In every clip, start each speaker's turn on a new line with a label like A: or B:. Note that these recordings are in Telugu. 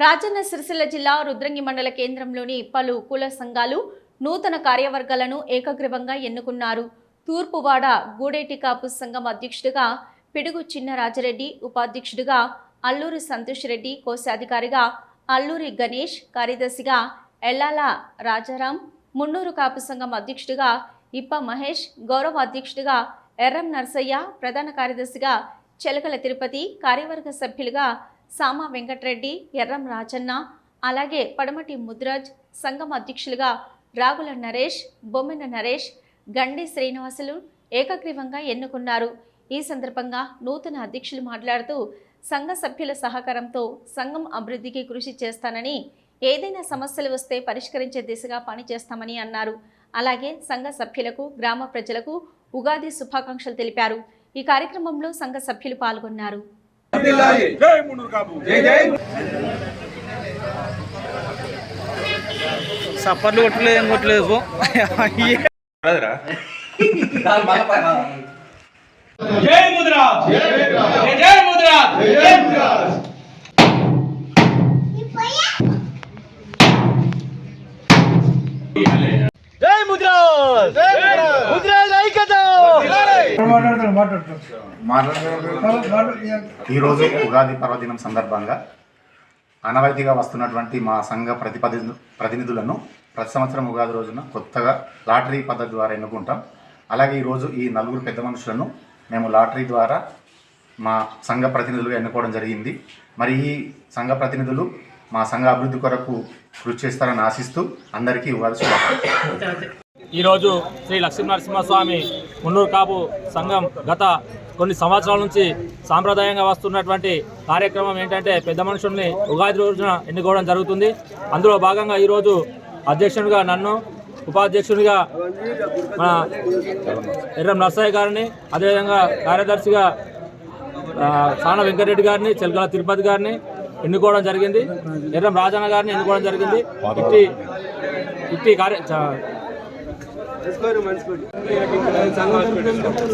A: రాజన్న సిరిసిల్ల జిల్లా రుద్రంగి మండల కేంద్రంలోని పలు కుల సంఘాలు నూతన కార్యవర్గాలను ఏకగ్రీవంగా ఎన్నుకున్నారు. తూర్పువాడ గూడేటి కాపు సంఘం అధ్యక్షుడిగా పిడుగు చిన్నరాజరెడ్డి ఉపాధ్యక్షుడిగా అల్లూరి సంతోష్ రెడ్డి కోశాధికారిగా అల్లూరి గణేష్ కార్యదర్శిగా ఎల్లాల రాజారాం మున్నూరు కాపు సంఘం అధ్యక్షుడిగా ఇప్ప మహేష్ గౌరవ అధ్యక్షుడిగా ఎర్రం నర్సయ్య ప్రధాన కార్యదర్శిగా చెలకల తిరుపతి కార్యవర్గ సభ్యులుగా సామా వెంకట్రెడ్డి ఎర్రం రాజన్న అలాగే పడమటి ముద్రాజ్ సంఘం అధ్యక్షులుగా రాగుల నరేష్ బొమ్మిన నరేష్ గండి శ్రీనివాసులు ఏకగ్రీవంగా ఎన్నుకున్నారు. ఈ సందర్భంగా నూతన అధ్యక్షులు మాట్లాడుతూ సంఘ సభ్యుల సహకారంతో సంఘం అభివృద్ధికి కృషి చేస్తానని ఏదైనా సమస్యలు వస్తే పరిష్కరించే దిశగా పనిచేస్తామని అన్నారు. అలాగే సంఘ సభ్యులకు గ్రామ ప్రజలకు ఉగాది శుభాకాంక్షలు తెలిపారు. ఈ కార్యక్రమంలో సంఘ సభ్యులు పాల్గొన్నారు.
B: జై మున్నూరు కాపు
C: సప్పర్లు కొట్టలేదు ఏం కొట్టలేదు పో
B: కాదురా
D: జై ముద్రా జై ముద్రా జై ముద్రా
E: ఈరోజు ఉగాది పర్వదినం సందర్భంగా ఆనవాయితీగా వస్తున్నటువంటి మా సంఘ ప్రతిపది ప్రతినిధులను ప్రతి సంవత్సరం ఉగాది రోజున కొత్తగా లాటరీ పద్ధతి ద్వారా ఎన్నుకుంటాం. అలాగే ఈరోజు ఈ నలుగురు పెద్ద మనుషులను మేము లాటరీ ద్వారా మా సంఘ ప్రతినిధులుగా ఎన్నుకోవడం జరిగింది. మరి ఈ సంఘ ప్రతినిధులు మా సంఘ అభివృద్ధి కొరకు కృషి చేస్తారని ఆశిస్తూ అందరికీ ఉగాది శుభాకాంక్షలు.
F: ఈరోజు శ్రీ లక్ష్మీనరసింహస్వామి మున్నూరు కాపు సంఘం గత కొన్ని సంవత్సరాల నుంచి సాంప్రదాయంగా వస్తున్నటువంటి కార్యక్రమం ఏంటంటే పెద్ద మనుషుల్ని ఉగాది రోజున ఎన్నుకోవడం జరుగుతుంది. అందులో భాగంగా ఈరోజు అధ్యక్షునిగా నన్ను ఉపాధ్యక్షునిగా మన ఎర్రం నర్సయ్య గారిని అదేవిధంగా కార్యదర్శిగా సాన వెంకటరెడ్డి గారిని చెల్కల తిరుపతి గారిని ఎన్నుకోవడం జరిగింది. ఎర్రం రాజన్న గారిని ఎన్నుకోవడం జరిగింది. ఇట్టి ఇట్టి కార్య చ-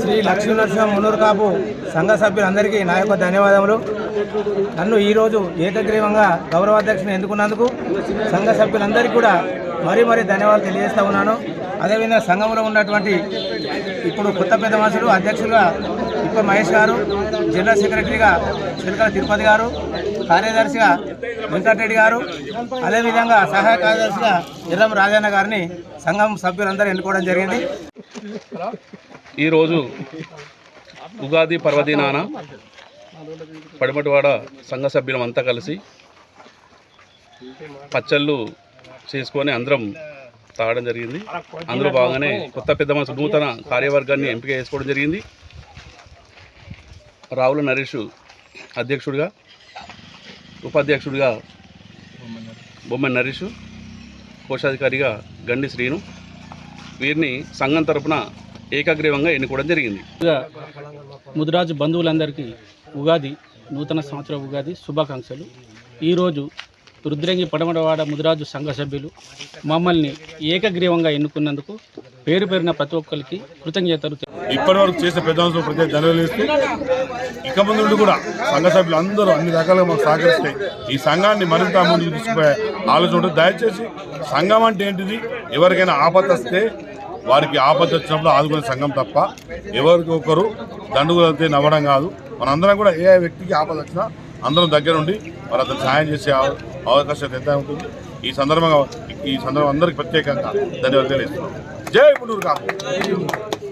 C: శ్రీ లక్ష్మీనరసింహ మునూరు కాపు సంఘ సభ్యులందరికీ నా యొక్క ధన్యవాదములు. నన్ను ఈరోజు ఏకగ్రీవంగా గౌరవాధ్యక్షుని ఎందుకున్నందుకు సంఘ సభ్యులందరికీ కూడా మరీ మరీ ధన్యవాదాలు తెలియజేస్తా ఉన్నాను. అదేవిధంగా సంఘంలో ఉన్నటువంటి ఇప్పుడు కొత్త పెద్ద మనుషులు అధ్యక్షులుగా ఇప్ప మహేష్ గారు జనరల్ సెక్రటరీగా చిలకల తిరుపతి గారు కార్యదర్శిగా వెంకటరెడ్డి గారు అదేవిధంగా సహాయ కార్యదర్శిగా ఎర్రం రాజన్న గారిని సంఘం సభ్యులందరూ ఎన్నుకోవడం జరిగింది.
G: ఈరోజు ఉగాది పర్వదినాన పడమటివాడ సంఘ సభ్యులమంతా కలిసి పచ్చళ్ళు చేసుకొని అందరం తాగడం జరిగింది. అందులో భాగంగానే కొత్త పెద్ద మనసు నూతన కార్యవర్గాన్ని ఎంపిక చేసుకోవడం జరిగింది. రావుల నరేష్ అధ్యక్షుడిగా ఉపాధ్యక్షుడిగా బొమ్మ నరేష్ కోశాధికారిగా గండి శ్రీను. వీరిని సంఘం తరపున ఏకాగ్రీవంగా ఎన్నుకోవడం జరిగింది.
H: ముదిరాజు బంధువులందరికీ ఉగాది నూతన సంవత్సర ఉగాది శుభాకాంక్షలు. ఈరోజు రుద్రంగి పడమడవాడ ముదిరాజు సంఘ సభ్యులు మమ్మల్ని ఏకగ్రీవంగా ఎన్నుకున్నందుకు పేరు పేరున ప్రతి ఒక్కరికి కృతజ్ఞతలు
B: ఇప్పటి వరకు చేసిన పెద్ద ప్రతి ప్రత్యేక ధన్యవాదాలు ఇక ముందు నుండి కూడా సంఘ సభ్యులు అందరూ అన్ని రకాలుగా మాకు సహకరిస్తే ఈ సంఘాన్ని మరింత ముందుకు తీసుకుపోయే ఆలోచన ఉంటుంది. దయచేసి సంఘం అంటే ఏంటిది? ఎవరికైనా ఆపద వస్తే వారికి ఆపద వచ్చినప్పుడు ఆదుకునే సంఘం తప్ప ఎవరికి ఒకరు దండుగులతో నవ్వడం కాదు. మనందరం కూడా ఏ వ్యక్తికి ఆపద వచ్చినా అందరం దగ్గర ఉండి మరి అతను సహాయం చేసే అవకాశం ఎంత ఉంటుంది. ఈ సందర్భంగా ఈ సందర్భం అందరికి ప్రత్యేకంగా ధన్యవాదాలు తెలియజేస్తున్నాం. జై పునూరు కాపు.